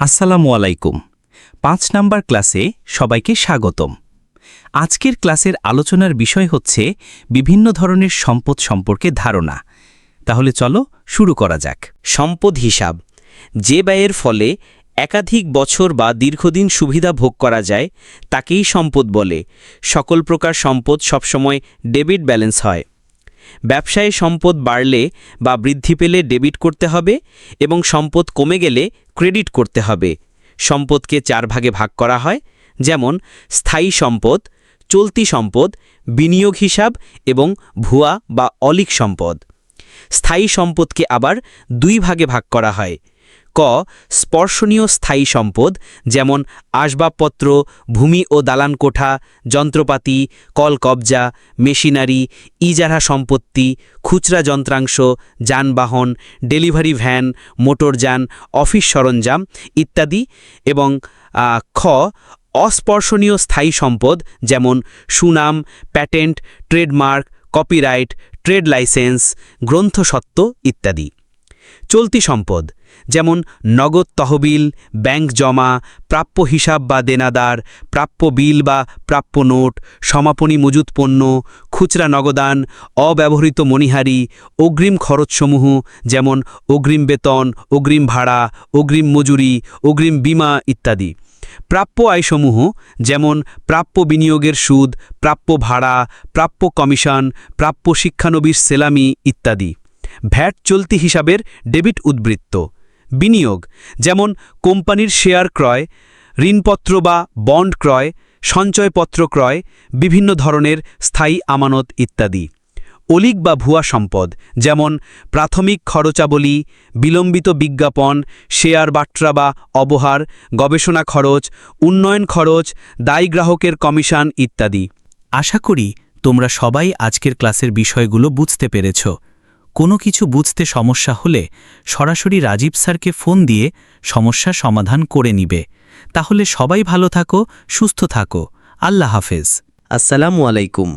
আসসালামু আলাইকুম। পাঁচ নাম্বার ক্লাসে সবাইকে স্বাগতম। আজকের ক্লাসের আলোচনার বিষয় হচ্ছে বিভিন্ন ধরনের সম্পদ সম্পর্কে ধারণা। তাহলে চলো শুরু করা যাক। সম্পদ হিসাব। যে ব্যয়ের ফলে একাধিক বছর বা দীর্ঘদিন সুবিধা ভোগ করা যায়, তাকেই সম্পদ বলে। সকল প্রকার সম্পদ সবসময় ডেবিট ব্যালেন্স হয়। ব্যবসায় সম্পদ বাড়লে বা বৃদ্ধি পেলে ডেবিট করতে হবে এবং সম্পদ কমে গেলে ক্রেডিট করতে হবে। সম্পদকে চার ভাগে ভাগ করা হয়, যেমন স্থায়ী সম্পদ, চলতি সম্পদ, বিনিয়োগ হিসাব এবং ভুয়া বা অলিক সম্পদ। স্থায়ী সম্পদকে আবার দুই ভাগে ভাগ করা হয় ক, স্পর্শনীয় স্থায়ী সম্পদ, যেমন আসবাবপত্র, ভূমি ও দালান কোঠা, যন্ত্রপাতি, কল কবজা, মেশিনারি, ইজারা সম্পত্তি, খুচরা যন্ত্রাংশ, যানবাহন, ডেলিভারি ভ্যান মোটরযান অফিস সরঞ্জাম ইত্যাদি এবং খ, অস্পর্শনীয় স্থায়ী সম্পদ, যেমন সুনাম, patent, trademark, copyright, trade licence, গ্রন্থসত্ত্ব ইত্যাদি। চলতি সম্পদ, যেমন নগদ তহবিল, ব্যাংক জমা, প্রাপ্য হিসাব বা দেনাদার, প্রাপ্য বিল বা প্রাপ্য নোট, সমাপনী মজুত পণ্য, খুচরা নগদান, অব্যবহৃত মণিহারি, অগ্রিম খরচসমূহ, যেমন অগ্রিম বেতন, অগ্রিম ভাড়া, অগ্রিম মজুরি, অগ্রিম বীমা ইত্যাদি। প্রাপ্য আয়সমূহ, যেমন প্রাপ্য বিনিয়োগের সুদ, প্রাপ্য ভাড়া, প্রাপ্য কমিশন, প্রাপ্য শিক্ষানবিশ সেলামি ইত্যাদি। ভ্যাট চলতি হিসাবের ডেবিট উদ্বৃত্ত। বিনিয়োগ, যেমন কোম্পানির শেয়ার ক্রয়, ঋণপত্র বা বন্ড ক্রয়, সঞ্চয়পত্র ক্রয়, বিভিন্ন ধরনের স্থায়ী আমানত ইত্যাদি। অলিক বা ভুয়া সম্পদ, যেমন প্রাথমিক খরচাবলী, বিলম্বিত বিজ্ঞাপন, শেয়ার বাট্রা বা অবহার, গবেষণা খরচ, উন্নয়ন খরচ, দায়ী গ্রাহকের কমিশন ইত্যাদি। আশা করি তোমরা সবাই আজকের ক্লাসের বিষয়গুলো বুঝতে পেরেছ। কোনো কিছু বুঝতে সমস্যা হলে সরাসরি রাজীব স্যারকে ফোন দিয়ে সমস্যা সমাধান করে নিবে। তাহলে সবাই ভালো থাকো, সুস্থ থাকো। আল্লাহ হাফেজ। আসসালামু আলাইকুম।